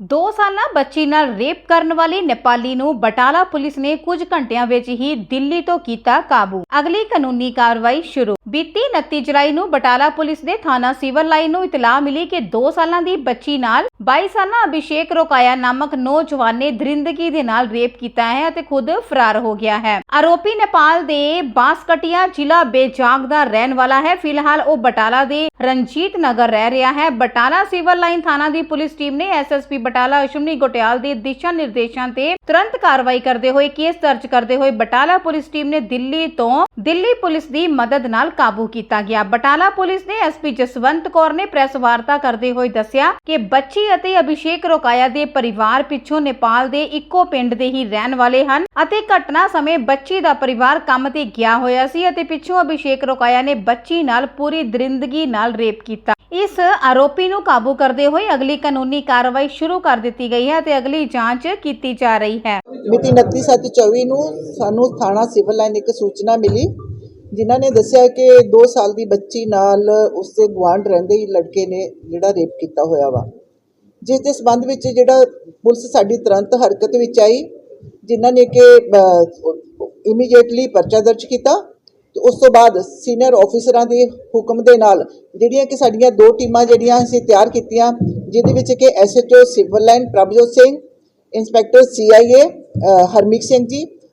2 ਸਾਲਾਂ ਬੱਚੀ ਨਾਲ ਰੇਪ ਕਰਨ ਵਾਲੀ ਨੇਪਾਲੀ ਨੂੰ ਬਟਾਲਾ ਪੁਲਿਸ ਨੇ ਕੁਝ ਘੰਟਿਆਂ ਵਿੱਚ ਹੀ ਦਿੱਲੀ ਤੋਂ ਕੀਤਾ ਕਾਬੂ। ਅਗਲੀ ਕਾਨੂੰਨੀ ਕਾਰਵਾਈ ਸ਼ੁਰੂ। ਬੀਤੀ 29 ਜੁਲਾਈ ਨੂੰ ਬਟਾਲਾ ਪੁਲਿਸ ਦੇ ਥਾਣਾ ਸਿਵਲ ਲਾਈਨ ਨੂੰ ਇਤਲਾਹ ਮਿਲੀ ਕਿ 2 ਸਾਲਾਂ ਦੀ ਬੱਚੀ ਨਾਲ 22 ਸਾਲਾ ਅਭਿਸ਼ੇਕ ਰੋਕਾਇਆ ਨਾਮਕ ਨੌਜਵਾਨ ਨੇ ਦਰਿੰਦਗੀ ਦੇ ਨਾਲ ਰੇਪ ਕੀਤਾ ਹੈ ਅਤੇ ਖੁਦ ਫਰਾਰ ਹੋ ਗਿਆ ਹੈ। ਆਰੋਪੀ ਨੇਪਾਲ ਦੇ ਬਾਸਕਟਿਆ ਜ਼ਿਲ੍ਹਾ ਬੇਜਾਗ ਦਾ ਰਹਿਣ ਵਾਲਾ ਹੈ। ਫਿਲਹਾਲ ਉਹ ਬਟਾਲਾ ਦੇ ਰਣਜੀਤ ਨਗਰ ਰਹਿ ਰਿਹਾ ਹੈ। ਬਟਾਲਾ ਸਿਵਲ ਲਾਈਨ ਥਾਣਾ ਦੀ ਪੁਲਿਸ ਟੀਮ ਨੇ ਐਸਐਸਪੀ ਬਟਾਲਾ ਅਸ਼ਮਨੀ ਗੋਟਿਆਲ ਦੇ ਦਿਸ਼ਾ ਨਿਰਦੇਸ਼ਾਂ ਤੇ ਤੁਰੰਤ ਕਾਰਵਾਈ ਕਰਦੇ ਹੋਏ ਕੇਸ ਦਰਜ ਕਰਦੇ ਹੋਏ ਬਟਾਲਾ ਪੁਲਿਸ ਟੀਮ ਨੇ ਦਿੱਲੀ ਤੋਂ ਦਿੱਲੀ ਪੁਲਿਸ ਦੀ ਮਦਦ ਨਾਲ ਕਾਬੂ ਕੀਤਾ ਗਿਆ। ਬਟਾਲਾ ਪੁਲਿਸ ਨੇ ਐਸਪੀ ਜਸਵੰਤ ਕੌਰ ਨੇ ਪ੍ਰੈਸ ਵਾਰਤਾ ਕਰਦੇ ਹੋਏ ਦੱਸਿਆ ਕਿ ਬੱਚੀ ਅਤੇ ਅਭਿਸ਼ੇਕ ਰੋਕਾਇਆ ਦੇ ਪਰਿਵਾਰ ਪਿੱਛੋਂ ਨੇਪਾਲ ਦੇ ਇੱਕੋ ਪਿੰਡ ਦੇ ਹੀ ਰਹਿਣ ਵਾਲੇ ਹਨ ਅਤੇ ਘਟਨਾ ਸਮੇਂ ਬੱਚੀ ਦਾ ਪਰਿਵਾਰ ਕੰਮ ਤੇ ਗਿਆ ਹੋਇਆ ਸੀ ਅਤੇ ਪਿੱਛੋਂ ਅਭਿਸ਼ੇਕ ਰੋਕਾਇਆ ਨੇ ਬੱਚੀ ਨਾਲ ਪੂਰੀ ਦਰਿੰਦਗੀ ਨਾਲ ਰੇਪ ਕੀਤਾ। ਇਸ ਆਰੋਪੀ ਨੂੰ ਕਾਬੂ ਕਰਦੇ ਹੋਏ ਅਗਲੀ ਕਾਨੂੰਨੀ ਕਾਰਵਾਈ ਸ਼ੁਰੂ ਕਰ ਦਿੱਤੀ ਗਈ ਹੈ ਤੇ ਅਗਲੀ ਜਾਂਚ ਕੀਤੀ ਜਾ ਰਹੀ ਹੈ। ਮਿਤੀ 29/7/24 ਨੂੰ ਸਾਨੂੰ ਥਾਣਾ ਸਿਵਲ ਲਾਈਨ ਇੱਕ ਸੂਚਨਾ ਮਿਲੀ ਜਿਨ੍ਹਾਂ ਨੇ ਦੱਸਿਆ ਕਿ 2 ਸਾਲ ਦੀ ਬੱਚੀ ਨਾਲ ਉਸਦੇ ਗੁਆਂਢ ਰਹਿੰਦੇ ਹੀ ਲੜਕੇ ਨੇ ਜਿਹੜਾ ਰੇਪ ਕੀਤਾ ਹੋਇਆ ਵਾ। ਜਿਸ ਦੇ ਸੰਬੰਧ ਵਿੱਚ ਜਿਹੜਾ ਪੁਲਿਸ ਸਾਡੀ ਤੁਰੰਤ ਹਰਕਤ ਵਿੱਚ ਆਈ, ਜਿਨ੍ਹਾਂ ਨੇ ਕਿ ਇਮੀਡੀਏਟਲੀ ਪਰਚਾ ਦਰਜ ਕੀਤਾ, ਤੇ ਉਸ ਤੋਂ ਬਾਅਦ ਸੀਨੀਅਰ ਆਫੀਸਰਾਂ ਦੇ ਹੁਕਮ ਦੇ ਨਾਲ ਜਿਹੜੀਆਂ ਕਿ ਸਾਡੀਆਂ ਦੋ ਟੀਮਾਂ ਜਿਹੜੀਆਂ ਅਸੀਂ ਤਿਆਰ ਕੀਤੀਆਂ, ਜਿਹਦੇ ਵਿੱਚ ਕਿ SHO civil line Prabhjot Singh inspector CIA Harmeet Singh ji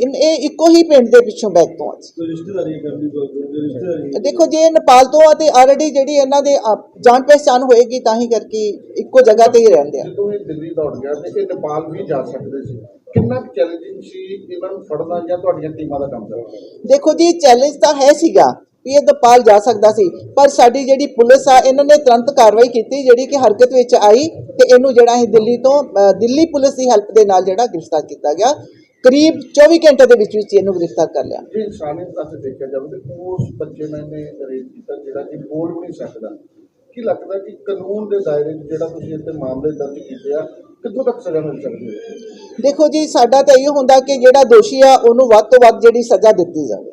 ਇਨ ਇਹ ਇੱਕੋ ਹੀ ਪਿੰਡ ਦੇ ਪਿੱਛੋਂ ਬੈਕ ਤੋਂ ਆ ਰਿਸ਼ਤੇਦਾਰੀ ਦੇਖੋ ਜੇ ਨੇਪਾਲ ਤੋਂ ਆ ਤੇ ਆਲਰੇਡੀ ਜਿਹੜੀ ਇਹਨਾਂ ਦੇ ਆਪ- ਜਾਣ ਪਹਿਚਾਣ ਹੋਏਗੀ ਤਾਂ ਹੀ ਕਰਕੇ ਇੱਕੋ ਜਗ੍ਹਾ ਤੇ ਹੀ ਰਹਿੰਦੇ ਆ। ਜਦੋਂ ਇਹ ਦਿੱਲੀ ਦੌੜ ਗਿਆ ਤੇ ਇਹ ਨੇਪਾਲ ਵੀ ਜਾ ਸਕਦੇ ਸੀ। ਕਿੰਨਾ ਚੈਲੰਜਿੰਗ ਸੀ ਇਹਨਾਂ ਨੂੰ ਫੜਨਾ ਜਾਂ ਤੁਹਾਡੀਆਂ ਟੀਮਾਂ ਦਾ ਕੰਮ ਕਰਨਾ? ਦੇਖੋ ਜੀ ਚੈਲੰਜ ਤਾਂ ਹੈ ਸੀਗਾ ਵੀ ਇਹ ਨੇਪਾਲ ਜਾ ਸਕਦਾ ਸੀ ਪਰ ਸਾਡੀ ਜਿਹੜੀ ਪੁਲਿਸ ਆ ਇਹਨਾਂ ਨੇ ਤੁਰੰਤ ਕਾਰਵਾਈ ਕੀਤੀ ਜਿਹੜੀ ਕਿ ਹਰਕਤ ਵਿੱਚ ਆਈ ਤੇ ਇਹਨੂੰ ਜਿਹੜਾ ਅਸੀਂ ਦਿੱਲੀ ਤੋਂ ਅ, ਦਿੱਲੀ ਪੁਲਿਸ ਦੀ ਹੈਲਪ ਦੇ ਨਾਲ ਜਿਹੜਾ ਗ੍ਰਿਫਤਾਰ ਕੀਤਾ ਗਿਆ। ਕਰੀਬ 24 ਘੰਟੇ ਦੇ ਵਿੱਚ ਵਿੱਚ ਇਹਨੂੰ ਗ੍ਰਿਫਤਾਰ ਕਰ ਲਿਆ। ਜੇ ਇਨਸਾਨੀਅਤ ਪਾਸੇ ਦੇਖਿਆ ਜਾਵੇ ਤੇ ਉਸ ਬੱਚੇ ਨੇ ਇਹਨੇ ਰੇਪ ਕੀਤਾ ਜਿਹੜਾ ਕਿ ਬੋਲ ਵੀ ਨਹੀਂ ਸਕਦਾ। ਕੀ ਲੱਗਦਾ ਕਿ ਕਾਨੂੰਨ ਦੇ ਦਾਇਰੇ 'ਚ ਜਿਹੜਾ ਤੁਸੀਂ ਇੱਥੇ ਮਾਮਲੇ ਦਰਜ ਕੀਤੇ ਆ ਕਿੱਥੋਂ ਤੱਕ ਸਜ਼ਾ ਮਿਲ ਸਕਦੀ ਹੈ? ਦੇਖੋ ਜੀ ਸਾਡਾ ਤਾਂ ਇਹ ਹੁੰਦਾ ਕਿ ਜਿਹੜਾ ਦੋਸ਼ੀ ਆ ਉਹਨੂੰ ਵੱਧ ਤੋਂ ਵੱਧ ਜਿਹੜੀ ਸਜ਼ਾ ਦਿੱਤੀ ਜਾਵੇ।